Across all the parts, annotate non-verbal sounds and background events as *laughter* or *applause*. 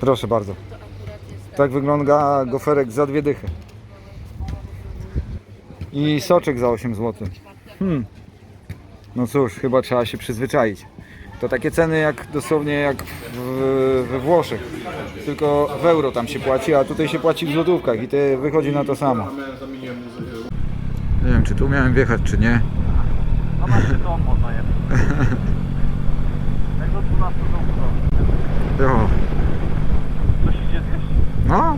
Proszę bardzo. Tak wygląda goferek za dwie dychy. I soczek za 8 zł. Hmm. No cóż, chyba trzeba się przyzwyczaić. To takie ceny jak dosłownie jak w, we Włoszech. Tylko w euro tam się płaci, a tutaj się płaci w złotówkach i to wychodzi na to samo. Nie wiem, czy tu miałem wjechać, czy nie. No *laughs* na się dom można jechać. Jak do 12 do Jo. Coś idzie zjeść? No, no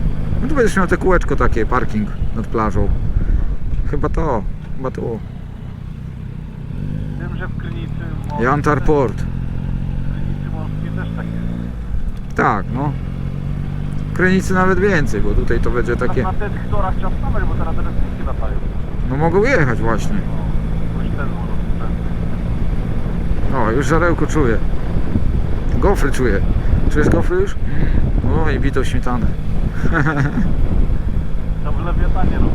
tu będziesz miał te kółeczko takie, parking nad plażą. Chyba to, chyba tu. Wiem, że w Krynicy morskie, Jantar Port. w Krynicy morskie też tak jest. Tak, no. W Krynicy nawet więcej, bo tutaj to będzie takie... Na, tych torach trzeba stanąć, bo teraz resztki latają. No mogą jechać właśnie. No, może sprzęt. O, już żarełko czuję. Gofry czuję. Czujesz gofry już? O, i bitą śmietanę. *laughs* To w lewiatanie robią.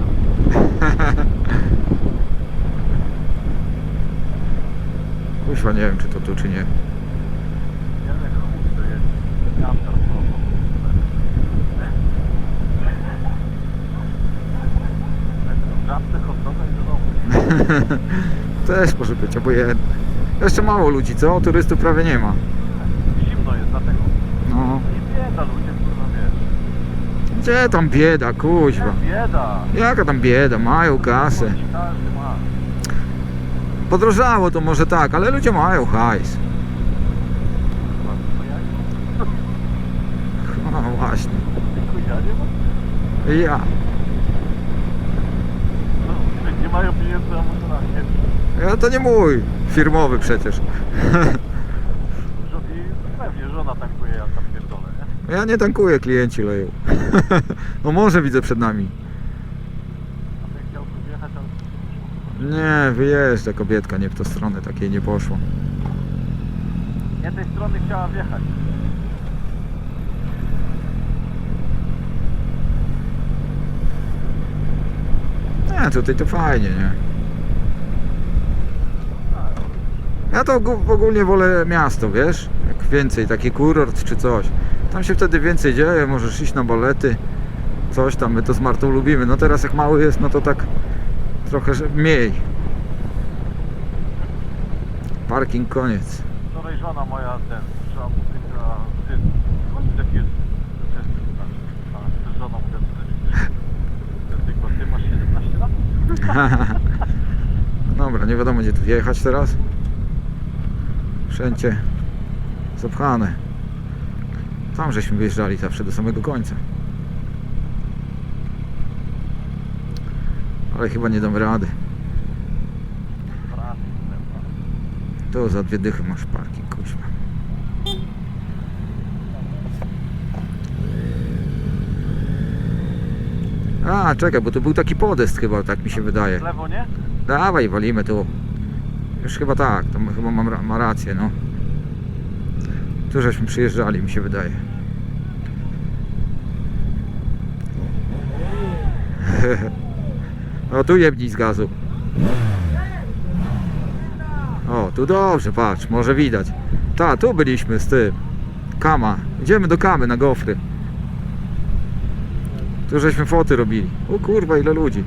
Kuźwa, nie wiem czy to tu, czy nie. Chuj to jest. I do domu. *laughs* Też może być obojętne. Jeszcze mało ludzi, co? Turystów prawie nie ma. Zimno jest dlatego. No. Nie bieda ludzie, kurwa wiesz. Gdzie tam bieda, kuźwa? Bieda. Jaka tam bieda, mają kasę. Podrożało to może tak, ale ludzie mają hajs. No? *laughs* No właśnie. Tylko ja nie. No, mają pieniędzy, a muszę na. Ja to nie mój. Firmowy przecież. *laughs* I pewnie żona tankuje, ja tam? Ja nie tankuję, klienci leją. *laughs* No może widzę przed nami. Nie, wyjeżdża kobietka, nie w tą stronę, takiej nie poszło. Nie tej strony chciała wjechać. Nie, tutaj to fajnie, nie? Ja to ogó- ogólnie wolę miasto, wiesz? Jak więcej, taki kurort czy coś. Tam się wtedy więcej dzieje, możesz iść na balety, coś tam, my to z Martą lubimy. No teraz jak mały jest, no to tak trochę mniej. Parking koniec. Wczoraj żona moja, ten, trzeba mu pyta, syn, skąd ty jest? Z żoną ty, tylko ty masz 17 lat? *laughs* Dobra, nie wiadomo gdzie tu wjechać teraz. Wszędzie zapchane. Tam żeśmy wyjeżdżali zawsze do samego końca. Ale chyba nie dam rady. Tu za dwie dychy masz parking, kuźwa. A, czekaj, bo to był taki podest chyba, tak mi się wydaje. W lewo, nie? Dawaj, walimy tu. Już chyba tak, to chyba mam, ma rację, no. Tu żeśmy przyjeżdżali, mi się wydaje. *laughs* O, tu jebnij z gazu. O, tu dobrze, patrz, może widać. Ta, tu byliśmy z tym. Kama. Idziemy do Kamy na gofry. Tu żeśmy foty robili. O kurwa, ile ludzi.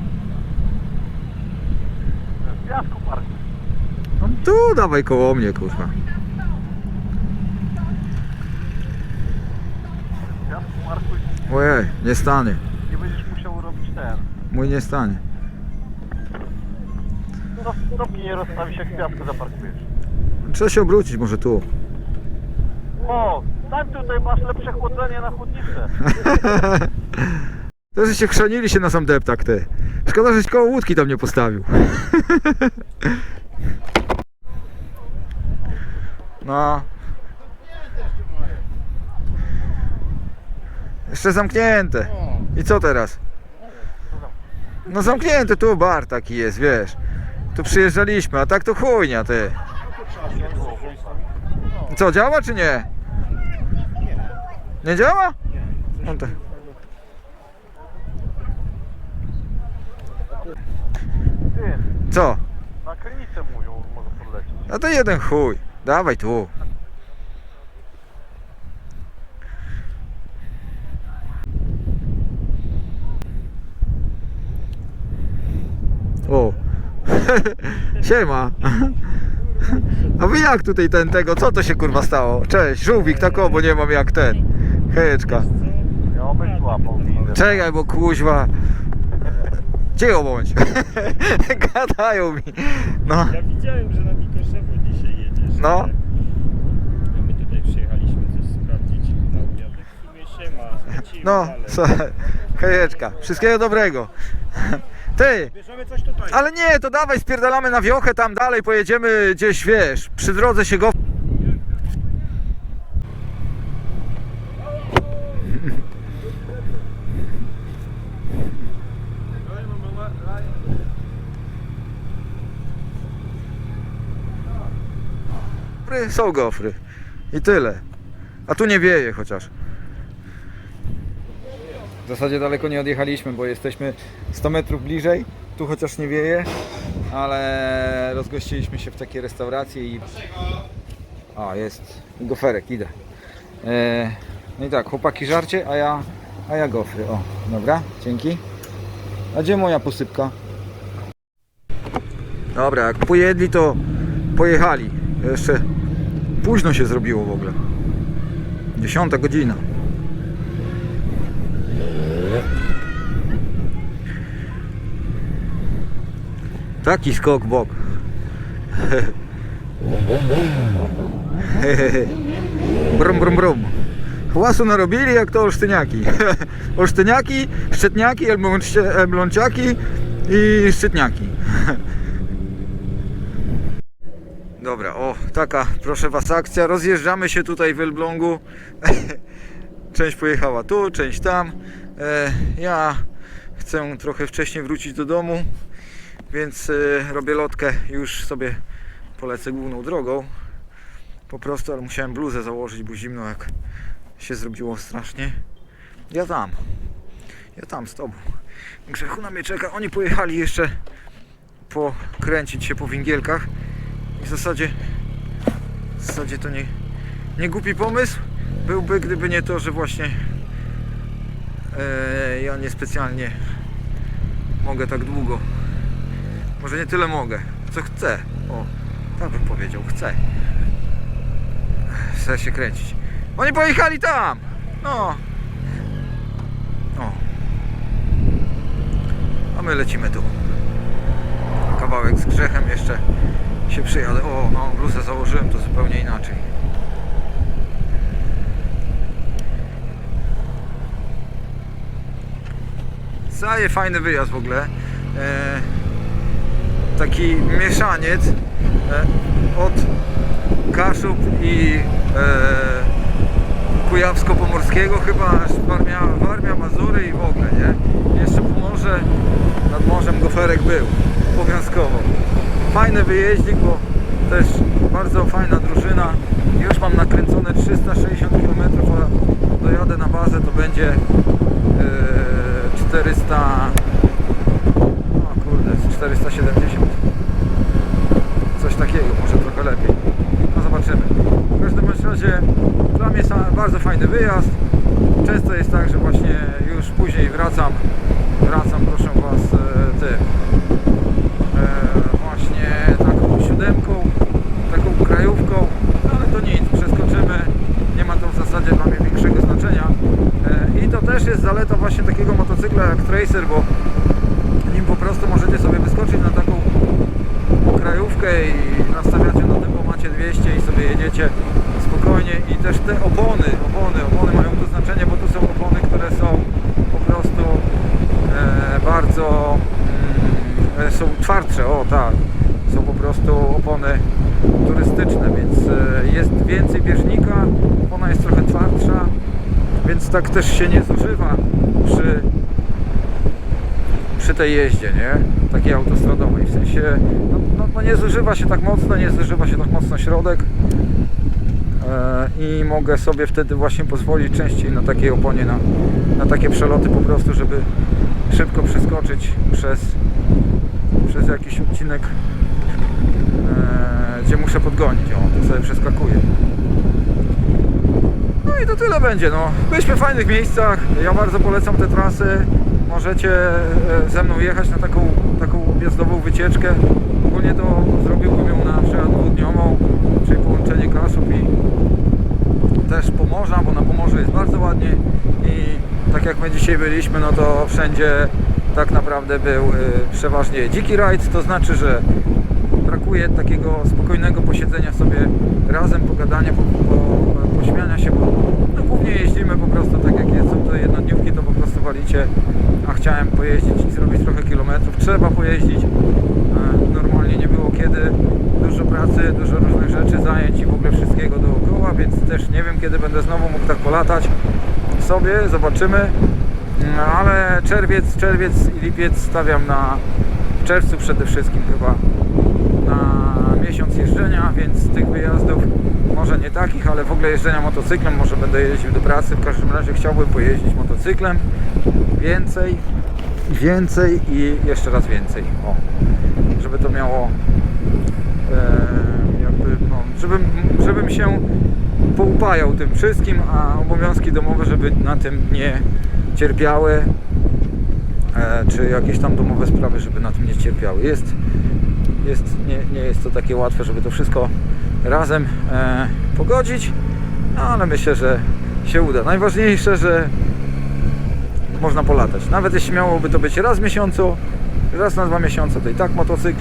No tu dawaj koło mnie, kurwa. Ojej, nie stanie. nie będziesz musiał robić ten. Mój nie stanie. No, stopki nie rozstawisz, jak w piasku zaparkujesz. Trzeba się obrócić może tu. O, tam tutaj masz lepsze chłodzenie na chłodnicę. *laughs* To, że się chrzanili się na sam deptak, ty. Szkoda, żeś koło łódki tam nie postawił. *laughs* No. Jeszcze zamknięte. I co teraz? No zamknięte tu bar taki jest, wiesz. Tu przyjeżdżaliśmy, a tak to chujnia, ty. Co, działa czy nie? Nie działa? No tak. Co? na krynicę mówią, może podlecieć. No to jeden chuj. Dawaj tu. *laughs* Siema. A wy jak tutaj ten tego, co to się kurwa stało? Cześć, żółwik, tak o, bo nie mam jak ten. Hejeczka. Ja być widzę. Czekaj, bo kuźwa. Cicho bądź. *laughs* Gadają mi. No. Ja widziałem, że na Mikoszewo dzisiaj jedziesz. No. A my tutaj przyjechaliśmy coś sprawdzić na obiadek. W sumie się ma, zlecimy, No, co? Hejeczka. Wszystkiego dobrego. Ty, Bierzemy coś tutaj. ale nie, to dawaj, spierdalamy na wiochę, tam dalej pojedziemy gdzieś, wiesz, przy drodze się go... Gofry Są gofry. I tyle. A tu nie wieje chociaż. Zasadzie daleko nie odjechaliśmy, bo jesteśmy 100 metrów bliżej. Tu chociaż nie wieje, ale rozgościliśmy się w takiej restauracji i... A, jest goferek, idę. E, no i tak, chłopaki żarcie, a ja, a ja gofry. O, dobra, dzięki. A gdzie moja posypka? Dobra, jak pojedli to pojechali. Jeszcze późno się zrobiło w ogóle. Dziesiąta godzina. Taki skok w bok. Brum, brum, brum. Hałasu narobili jak to olsztyniaki. *laughs* Olsztyniaki, szczetniaki, elbląście- elbląciaki i szczytniaki. *laughs* Dobra, o, taka, proszę Was, akcja. Rozjeżdżamy się tutaj w Elblągu. *laughs* Część pojechała tu, część tam. E, ja chcę trochę wcześniej wrócić do domu, więc e, robię lotkę. Już sobie polecę główną drogą. Po prostu, ale musiałem bluzę założyć, bo zimno jak się zrobiło strasznie. Ja tam. Ja tam z Tobą. Grzechu na mnie czeka. Oni pojechali jeszcze pokręcić się po wingielkach. I w zasadzie, w zasadzie to nie, nie głupi pomysł byłby, gdyby nie to, że właśnie e, ja niespecjalnie mogę tak długo. Może nie tyle mogę, co chcę. O, tak bym powiedział, chcę. Chcę się kręcić. Oni pojechali tam! No. O. A my lecimy tu. Kawałek z grzechem jeszcze się przyjadę. O, no, bluzę założyłem, to zupełnie inaczej. Zaje fajny wyjazd w ogóle. E, taki mieszaniec e, od Kaszub i e, Kujawsko-Pomorskiego chyba aż Warmia, Warmia, Mazury i w ogóle, nie? Jeszcze Pomorze, nad morzem goferek był, obowiązkowo. Fajny wyjeździk, bo też bardzo fajna drużyna. Już mam nakręcone 360 km, a dojadę na bazę to będzie e, 400 o kurde, z 470 coś takiego, może trochę lepiej. No zobaczymy. W każdym razie dla mnie sam, bardzo fajny wyjazd. Często jest tak, że właśnie już później wracam. Wracam proszę Was e, tym e, właśnie taką siódemką taką krajówką no, ale to nic, przeskoczymy nie ma to w zasadzie dla mnie większego znaczenia e, i to też jest zaleta właśnie takiego motocykla jak Tracer, bo nim po prostu możecie sobie wyskoczyć na taką krajówkę i nastawiacie na tempomacie 200 i sobie jedziecie spokojnie. I też te opony, opony, opony mają tu znaczenie, bo tu są opony, które są po prostu e, bardzo mm, e, są twardsze, o tak, są po prostu opony turystyczne, więc e, jest więcej bieżnika, opona jest trochę twardsza, więc tak też się nie zużywa przy przy tej jeździe, nie? Takiej autostradowej. W sensie, no, no, no nie zużywa się tak mocno, nie zużywa się tak mocno środek e, i mogę sobie wtedy właśnie pozwolić częściej na takiej oponie, na, na takie przeloty po prostu, żeby szybko przeskoczyć przez, przez jakiś odcinek, e, gdzie muszę podgonić. O, to sobie przeskakuję. I to tyle będzie. No. Byliśmy w fajnych miejscach. Ja bardzo polecam te trasy. Możecie e, ze mną jechać na taką, taką objazdową wycieczkę. ogólnie to zrobiłbym ją na przykład dwudniową, czyli połączenie Kaszub i też Pomorza, bo na Pomorzu jest bardzo ładnie i tak jak my dzisiaj byliśmy, no to wszędzie tak naprawdę był y, przeważnie dziki rajd, to znaczy, że brakuje takiego spokojnego posiedzenia sobie razem, pogadania, po, po, pośmiania się, bo no, głównie jeździmy po prostu tak jak jest, są to jednodniówki, to po prostu walicie, a chciałem pojeździć i zrobić trochę kilometrów, trzeba pojeździć, E, normalnie nie było kiedy, dużo pracy, dużo różnych rzeczy, zajęć i w ogóle wszystkiego dookoła, więc też nie wiem kiedy będę znowu mógł tak polatać. Sobie, zobaczymy, no, ale czerwiec, czerwiec i lipiec stawiam na w czerwcu przede wszystkim chyba miesiąc jeżdżenia, więc tych wyjazdów może nie takich, ale w ogóle jeżdżenia motocyklem, może będę jeździł do pracy, w każdym razie chciałbym pojeździć motocyklem. Więcej, więcej i jeszcze raz więcej, o, żeby to miało e, jakby, no, żebym, żebym się poupajał tym wszystkim, a obowiązki domowe, żeby na tym nie cierpiały, e, czy jakieś tam domowe sprawy, żeby na tym nie cierpiały. Jest, jest, nie, nie jest to takie łatwe, żeby to wszystko razem e, pogodzić, no, ale myślę, że się uda. Najważniejsze, że można polatać. Nawet jeśli miałoby to być raz w miesiącu, raz na dwa miesiące, to i tak motocykl,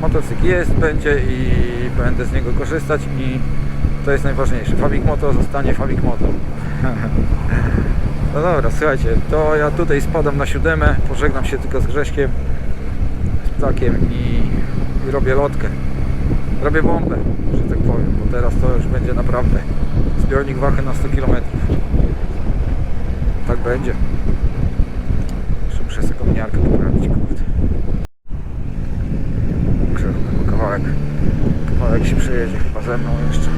motocykl jest, będzie i będę z niego korzystać i to jest najważniejsze. Fabik Moto zostanie Fabik Moto. *laughs* No dobra, słuchajcie, to ja tutaj spadam na siódemę, pożegnam się tylko z Grześkiem, ptakiem i, i robię lotkę. Robię bombę, że tak powiem, bo teraz to już będzie naprawdę zbiornik wachy na 100 km. Tak będzie. Jeszcze muszę sobie kominiarkę poprawić, kurde. Muszę kawałek, kawałek się przejedzie chyba ze mną jeszcze.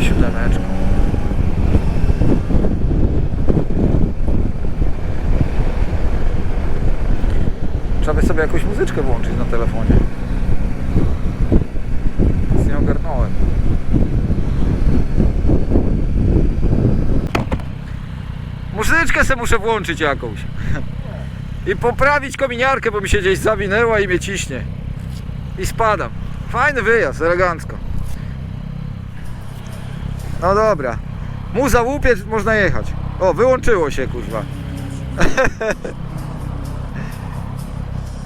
Siódemeczką. Jakąś muzyczkę włączyć na telefonie. Nic nie ogarnąłem. Muzyczkę sobie muszę włączyć jakąś. I poprawić kominiarkę, bo mi się gdzieś zawinęła i mnie ciśnie. I spadam. Fajny wyjazd, elegancko. No dobra. Muza łupiec, można jechać. O, wyłączyło się, kuźwa. *laughs*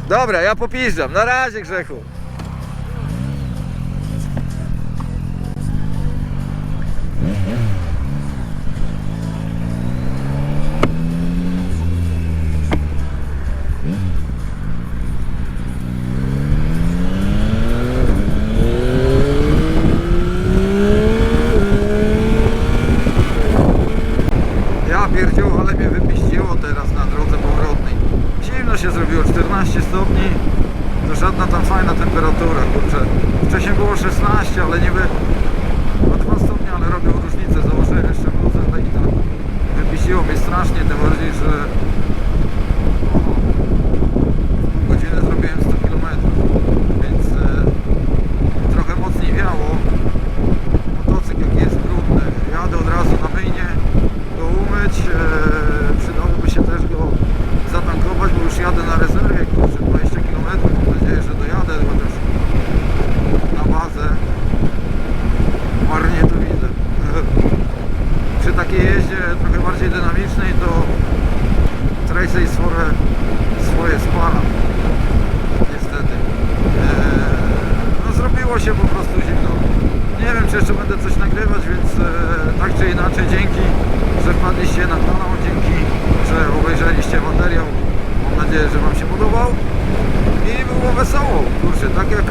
Dobra, ja popiszczam. Na razie, Grzechu. Ja pierdziu, ale mnie wypiściło teraz na drodze powrotnej. Zimno się zrobiło, 14 stopni. To żadna tam fajna temperatura, kurczę. Wcześniej było 16, ale niby o 2 stopnie, ale robią różnicę. Założyłem jeszcze bluzę tak i tak. Wypiściło mnie strasznie, tym bardziej, że o, pół godziny zrobiłem 100 km, więc e, trochę mocniej wiało. Motocykl jaki jest brudny. Jadę od razu na myjnie go umyć. E, przydałoby się też go zatankować, bo już jadę na rezerwie, kurczę, 20 km. Mam nadzieję, że dojadę, chociaż na bazę. Marnie to widzę. Przy takiej jeździe trochę bardziej dynamicznej to Tracy swoje, swoje spala. Niestety. Eee, no zrobiło się po prostu zimno. Nie wiem, czy jeszcze będę coś nagrywać, więc e, tak czy inaczej dzięki, że wpadliście na kanał, dzięki, że obejrzeliście materiał. Mam nadzieję, że Wam się podobał i było wesoło. Kurczę, tak jak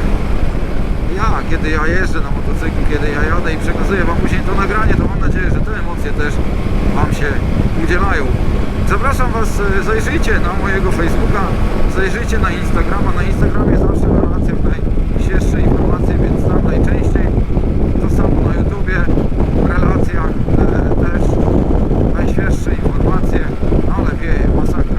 ja, kiedy ja jeżdżę na motocyklu, kiedy ja jadę i przekazuję Wam później to nagranie, to mam nadzieję, że te emocje też Wam się udzielają. Zapraszam Was, e, zajrzyjcie na mojego Facebooka, zajrzyjcie na Instagrama. Na Instagramie zawsze relacje w najświeższe informacje, więc tam najczęściej. To samo na YouTubie, w relacjach e, też najświeższe informacje, ale wieje, masakra.